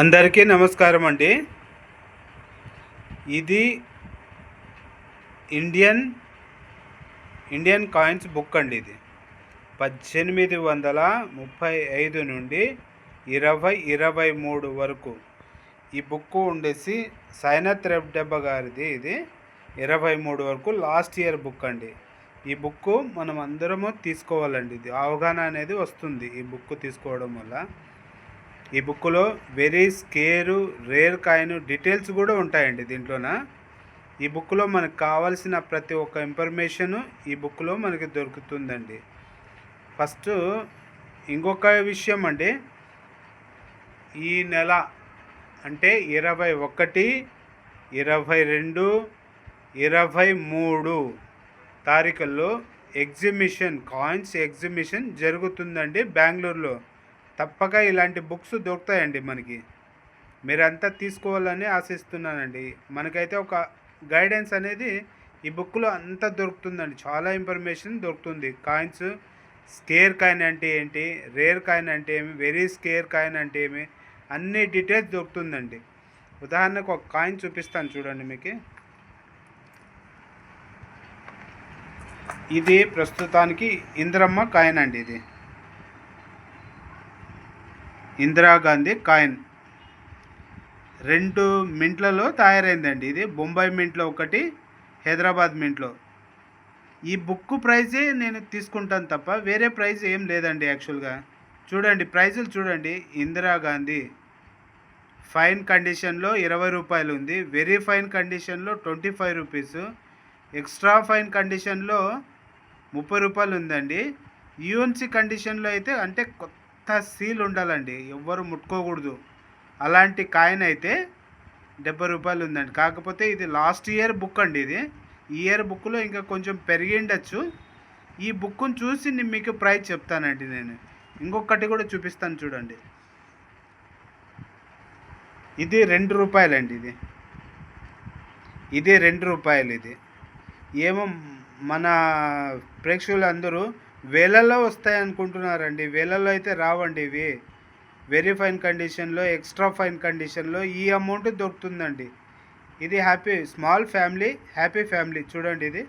అందరికీ నమస్కారం అండి. ఇది ఇండియన్ ఇండియన్ కాయిన్స్ బుక్ అండి ఇది. పద్దెనిమిది వందల ముప్పై ఐదు నుండి ఇరవై ఇరవై మూడు వరకు ఈ బుక్ ఉండేసి సైనత్ రెబ్డెబ్బ గారిది ఇది. ఇరవై మూడు వరకు లాస్ట్ ఇయర్ బుక్ అండి. ఈ బుక్ మనం అందరము తీసుకోవాలండి. ఇది అవగాహన అనేది వస్తుంది ఈ బుక్ తీసుకోవడం వల్ల. ఈ బుక్లో very scarce rare coin details కూడా ఉంటాయండి దీంట్లోన. ఈ బుక్లో మనకు కావాల్సిన ప్రతి ఒక్క ఇన్ఫర్మేషను ఈ బుక్లో మనకి దొరుకుతుందండి. ఫస్ట్ ఇంకొక విషయం అండి. ఈ నెల అంటే ఇరవై ఒకటి ఇరవై రెండు ఇరవై మూడు తారీఖుల్లో ఎగ్జిబిషన్ కాయిన్స్ ఎగ్జిబిషన్ జరుగుతుందండి బెంగళూరులో. తప్పక ఇలాంటి బుక్స్ దొరుకుతాయండి మనకి. మీరంతా తీసుకోవాలని ఆశిస్తున్నానండి. మనకైతే ఒక గైడెన్స్ అనేది ఈ బుక్లో అంతా దొరుకుతుందండి. చాలా ఇన్ఫర్మేషన్ దొరుకుతుంది. కాయిన్స్ స్కేర్ కాయిన్ అంటే ఏంటి? రేర్ కాయిన్ అంటే ఏమి? వెరీ స్కేర్ కాయిన్ అంటే ఏమి? అన్ని డీటెయిల్స్ దొరుకుతుందండి. ఉదాహరణకు ఒక కాయిన్ చూపిస్తాను చూడండి మీకు. ఇది ప్రస్తుతానికి ఇంద్రమ్మ కాయిన్ అండి ఇది. ఇందిరాగాంధీ కాయిన్. రెండు మింట్లలో తయారైందండి. ఇది బొంబాయి మింట్లో ఒకటి హైదరాబాద్ మింట్లో. ఈ బుక్ ప్రైజే నేను తీసుకుంటాను తప్ప వేరే ప్రైజ్ ఏం లేదండి యాక్చువల్గా. చూడండి ప్రైజులు చూడండి. ఇందిరాగాంధీ ఫైన్ కండిషన్లో ఇరవై రూపాయలు ఉంది. వెరీ ఫైన్ కండిషన్లో twenty five rupees. Extra fine కండిషన్లో ముప్పై రూపాయలు ఉందండి. యూఎన్సీ కండిషన్లో అయితే అంటే అంతా సీల్ ఉండాలండి. ఎవ్వరు ముట్టుకోకూడదు. అలాంటి కాయిన్ అయితే డెబ్బై రూపాయలు ఉందండి. కాకపోతే ఇది లాస్ట్ ఇయర్ బుక్ అండి ఇది. ఈ ఇయర్ బుక్లో ఇంకా కొంచెం పెరిగి ఉండొచ్చు. ఈ బుక్ను చూసి నేను మీకు ప్రైస్ చెప్తానండి నేను. ఇంకొకటి కూడా చూపిస్తాను చూడండి. ఇది రెండు రూపాయలండి ఇది. ఇది రెండు రూపాయలు ఇది. ఏమో మన ప్రేక్షకులు అందరూ వేలల్లో వస్తాయి అనుకుంటున్నారండి. వేలల్లో అయితే రావండి ఇవి. వెరీ ఫైన్ కండిషన్లో ఎక్స్ట్రా ఫైన్ కండిషన్లో ఈ అమౌంట్ దొరుకుతుందండి. ఇది happy small family happy family. చూడండి ఇది.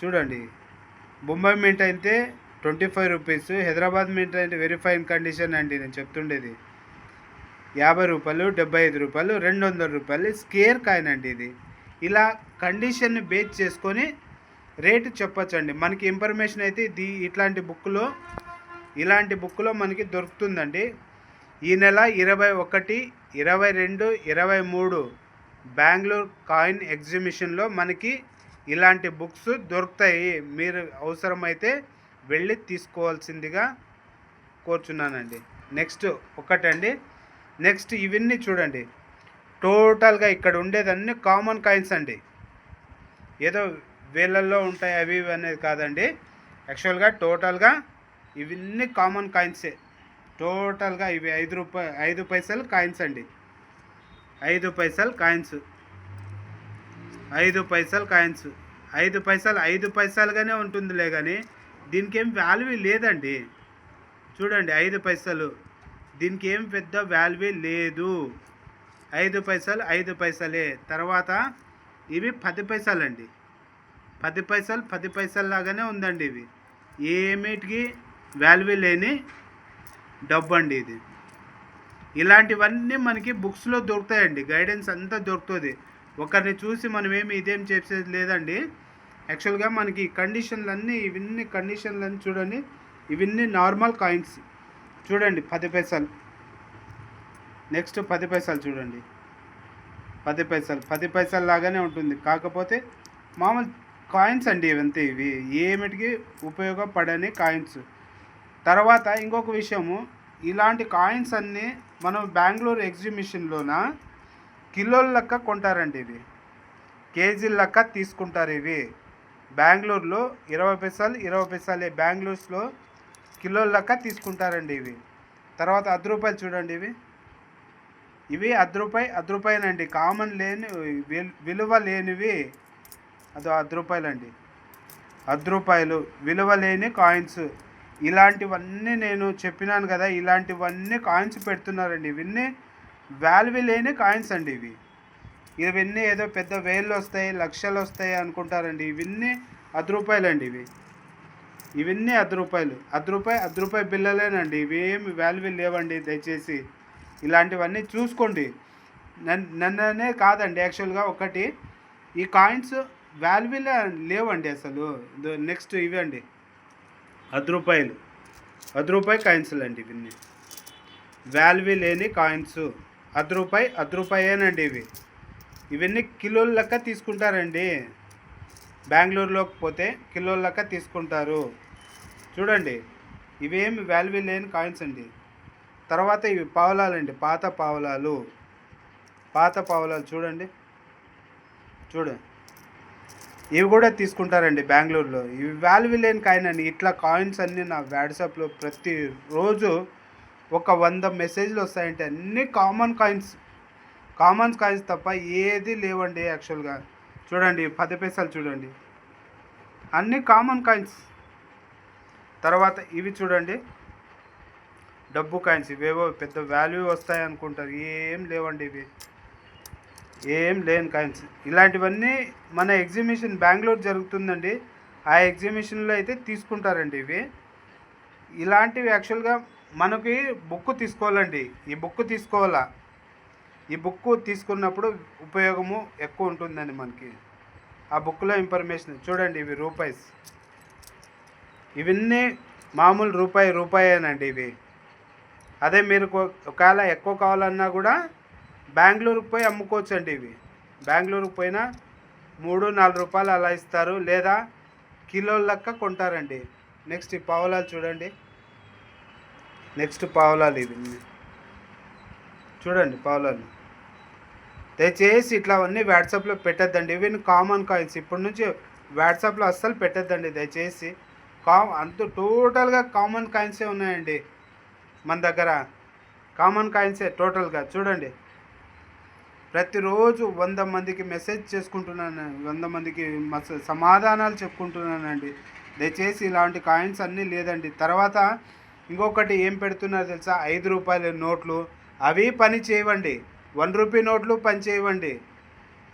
చూడండి. బొంబాయి మింట్ అయితే twenty five rupees. Hyderabad mint అయితే వెరీ ఫైన్ కండిషన్ అండి. నేను చెప్తుండేది. యాభై రూపాయలు డెబ్బై ఐదు రూపాయలు రెండు వందల రూపాయలు స్కేర్ కాయిన్ అండి ఇది. ఇలా కండిషన్ని బేస్ చేసుకొని రేటు చెప్పచ్చండి. మనకి ఇన్ఫర్మేషన్ అయితే దీ ఇట్లాంటి బుక్లో ఇలాంటి బుక్లో మనకి దొరుకుతుందండి. ఈ నెల ఇరవై ఒకటి ఇరవై రెండు ఇరవై మూడు బెంగళూరు కాయిన్ ఎగ్జిబిషన్లో మనకి ఇలాంటి బుక్స్ దొరుకుతాయి. మీరు అవసరమైతే వెళ్ళి తీసుకోవాల్సిందిగా కోరుచున్నానండి. నెక్స్ట్ ఒకటండి. నెక్స్ట్ ఇవన్నీ చూడండి. టోటల్గా ఇక్కడ ఉండేదన్నీ కామన్ కాయిన్స్ అండి. ఏదో వేలల్లో ఉంటాయి అవి ఇవి అనేది కాదండి. యాక్చువల్గా టోటల్గా ఇవన్నీ కామన్ కాయిన్సే టోటల్గా ఇవి ఐదు రూపాయ ఐదు పైసలు కాయిన్స్ అండి. ఐదు పైసలు కాయిన్స్ ఐదు పైసలు కాయిన్స్ ఐదు పైసలు ఐదు పైసలుగానే ఉంటుందిలే కానీ దీనికి ఏం వాల్యూ లేదండి. చూడండి ఐదు పైసలు. దీనికి ఏం పెద్ద వాల్యూ లేదు. ఐదు పైసలు ఐదు పైసలే. తర్వాత ఇవి పది పైసలు అండి పది పైసలు పది పైసలు లాగానే ఉందండి ఇవి ఏమిటికి వాల్యూ లేని డబ్బు అండి ఇది. ఇలాంటివన్నీ మనకి బుక్స్లో దొరుకుతాయండి. గైడెన్స్ అంతా దొరుకుతుంది. ఒకరిని చూసి మనం ఏమి ఇదేం చేసేది లేదండి. యాక్చువల్గా మనకి కండిషన్లన్నీ ఇవన్నీ కండిషన్లన్నీ చూడండి. ఇవన్నీ నార్మల్ కాయిన్స్ చూడండి పది పైసలు. నెక్స్ట్ పది పైసలు చూడండి. పది పైసలు పది పైసలు లాగానే ఉంటుంది. కాకపోతే మామూలు కాయిన్స్ అండి ఇవంతే ఇవి. ఏమిటికి ఉపయోగపడని కాయిన్స్. తర్వాత ఇంకొక విషయము ఇలాంటి కాయిన్స్ అన్నీ మనం బెంగళూరు ఎగ్జిబిషన్లోన కిలోల లెక్క కొంటారండి ఇవి. కేజీల లెక్క తీసుకుంటారు ఇవి. బెంగళూరులో ఇరవై పైసలు ఇరవై పైసలే బెంగళూరులో కిలోల లెక్క తీసుకుంటారండి ఇవి. తర్వాత అర్ధ రూపాయలు చూడండి ఇవి. ఇవి అర్ధ రూపాయి అర్ధ రూపాయనండి. కామన్ లేని విలువ లేనివి. అదో అర్ధ రూపాయలండి. అర్ధ రూపాయలు. విలువ లేని కాయిన్స్ ఇలాంటివన్నీ నేను చెప్పినాను కదా ఇలాంటివన్నీ కాయిన్స్ పెడుతున్నారండి. ఇవన్నీ వాల్యూ లేని కాయిన్స్ అండి ఇవి. ఇవన్నీ ఏదో పెద్ద వేలు వస్తాయి లక్షలు వస్తాయి అనుకుంటారండి. ఇవన్నీ అర్ధ రూపాయలండి ఇవి. ఇవన్నీ అర్ధ రూపాయలు. అర్ధ రూపాయి అర్ధ రూపాయి బిల్లలేనండి. ఇవేమి వాల్యూ లేవండి దయచేసి. ఇలాంటివన్నీ చూసుకోండి. నన్ను నన్ననే కాదండి యాక్చువల్గా ఒకటి. ఈ కాయిన్స్ వాల్యూలే లేవండి అసలు. నెక్స్ట్ ఇవండి. అర్ధ రూపాయలు. అర్ధ రూపాయి కాయిన్స్లు అండి ఇవన్నీ. వాల్యూ లేని కాయిన్స్. అర్ధ రూపాయి అర్ధ రూపాయేనండి ఇవి. ఇవన్నీ కిలోల లెక్క తీసుకుంటారండి. బెంగళూరులోకి పోతే కిలోల లెక్క తీసుకుంటారు. చూడండి ఇవేమి వాల్యూ లేని కాయిన్స్ అండి. తర్వాత ఇవి పావలాలండి పాత పావలాలు. పాత పావలాలు చూడండి. చూడండి ఇవి కూడా తీసుకుంటారండి బెంగళూరులో. ఇవి వాల్యూ లేని కాయిన్ అండి ఇట్లా కాయిన్స్ అన్నీ నా వాట్సాప్లో ప్రతిరోజు ఒక వంద మెసేజ్లు వస్తాయంటే అన్నీ కామన్ కాయిన్స్ కామన్ కాయిన్స్ తప్ప ఏది లేవండి యాక్చువల్గా. చూడండి పది పైసలు చూడండి. అన్నీ కామన్ కాయిన్స్. తర్వాత ఇవి చూడండి. డబ్బు కాయిన్స్. ఇవేవో పెద్ద వాల్యూ వస్తాయి అనుకుంటారు ఏం లేవండి ఇవి. ఏం లేని కాయిన్స్ ఇలాంటివన్నీ మన ఎగ్జిబిషన్ బెంగళూరు జరుగుతుందండి. ఆ ఎగ్జిబిషన్లో అయితే తీసుకుంటారండి ఇవి. ఇలాంటివి యాక్చువల్గా మనకి బుక్ తీసుకోవాలండి. ఈ బుక్ తీసుకోవాలా? ఈ బుక్ తీసుకున్నప్పుడు ఉపయోగము ఎక్కువ ఉంటుందండి మనకి. ఆ బుక్లో ఇన్ఫర్మేషన్ చూడండి ఇవి రూపాయిస్. ఇవన్నీ మామూలు రూపాయి రూపాయేనండి ఇవి. అదే మీరు ఒకవేళ ఎక్కువ కావాలన్నా కూడా బెంగళూరుకు పోయి అమ్ముకోవచ్చు అండి ఇవి. బెంగళూరుకు పోయినా మూడు నాలుగు రూపాయలు అలా ఇస్తారు. లేదా కిలోల లెక్క కొంటారండి. నెక్స్ట్ ఈ పావులాలు చూడండి. నెక్స్ట్ పావులాలు ఇవి. చూడండి పావులాలు. దయచేసి ఇట్లా అన్నీ వాట్సాప్లో పెట్టద్దండి. ఇవి కామన్ కాయిన్స్ ఇప్పటి నుంచి వాట్సాప్లో అస్సలు పెట్టద్దండి దయచేసి. కా అంత టోటల్గా కామన్ కాయిన్సే ఉన్నాయండి మన దగ్గర. కామన్ కాయిన్సే టోటల్గా. చూడండి. ప్రతిరోజు వంద మందికి మెసేజ్ చేసుకుంటున్నాను వంద మందికి మస సమాధానాలు చెప్పుకుంటున్నానండి. దయచేసి ఇలాంటి కాయిన్స్ అన్నీ లేదండి. తర్వాత ఇంకొకటి ఏం పెడుతున్నారు తెలుసా? ఐదు రూపాయల నోట్లు. అవి పని చేయవండి. వన్ రూపీ నోట్లు పని చేయవండి.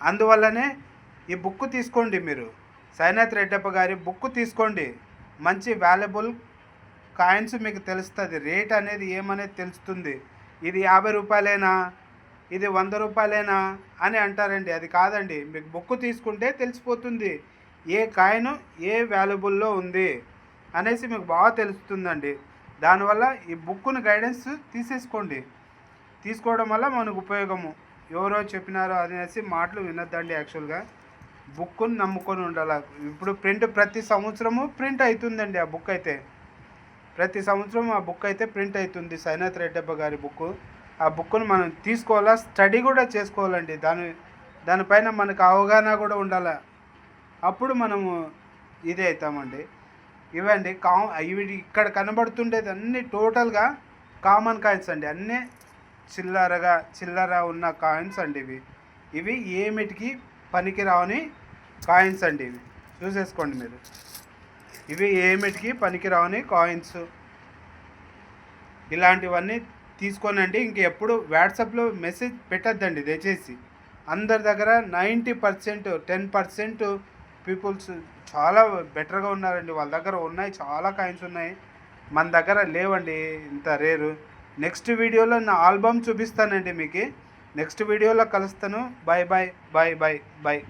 అందువల్లనే ఈ బుక్ తీసుకోండి మీరు. సైనాథ్ రెడ్డప్ప గారి బుక్ తీసుకోండి. మంచి వాల్యుబుల్ కాయిన్స్ మీకు తెలుస్తుంది. రేట్ అనేది ఏమనేది తెలుస్తుంది? ఇది యాభై రూపాయలేనా? ఇది వంద రూపాయలేనా అని అంటారండి. అది కాదండి. మీకు బుక్ తీసుకుంటే తెలిసిపోతుంది. ఏ కాయిన్ ఏ వాల్యుబుల్లో ఉంది అనేసి మీకు బాగా తెలుస్తుందండి. దానివల్ల ఈ బుక్ను గైడెన్స్ తీసేసుకోండి. తీసుకోవడం వల్ల మనకు ఉపయోగము. ఎవరో చెప్పినారో అనేసి మాటలు వినొద్దండి యాక్చువల్గా. బుక్ను నమ్ముకొని ఉండాలి. ఇప్పుడు ప్రింట్ ప్రతి సంవత్సరము ప్రింట్ అవుతుందండి ఆ బుక్ అయితే. ప్రతి సంవత్సరం ఆ బుక్ అయితే ప్రింట్ అవుతుంది సైనాథ్ రెడ్డప్ప గారి బుక్ ఆ బుక్ను మనం తీసుకోవాలా? స్టడీ కూడా చేసుకోవాలండి. దాని దానిపైన మనకు అవగాహన కూడా ఉండాలి? అప్పుడు మనము ఇదే అవుతామండి. ఇవండి కా ఇవి ఇక్కడ కనబడుతుండేది అన్నీ టోటల్గా కామన్ కాయిన్స్ అండి. అన్నీ చిల్లరగా చిల్లర ఉన్న కాయిన్స్ అండి ఇవి. ఇవి ఏమిటికి పనికి రావని కాయిన్స్ అండి ఇవి. చూసేసుకోండి మీరు. ఇవి ఏమిటికి పనికి రావని కాయిన్స్. ఇలాంటివన్నీ తీసుకోనండి. ఇంక ఎప్పుడు వాట్సాప్లో మెసేజ్ పెట్టద్దండి దయచేసి. అందరి దగ్గర ninety percent ten percent peoples చాలా బెటర్గా ఉన్నారండి. వాళ్ళ దగ్గర ఉన్నాయి చాలా కాయిన్స్ ఉన్నాయి. మన దగ్గర లేవండి ఇంత రేరు. నెక్స్ట్ వీడియోలో నా ఆల్బమ్ చూపిస్తానండి మీకు. నెక్స్ట్ వీడియోలో కలుస్తాను. Bye bye bye bye bye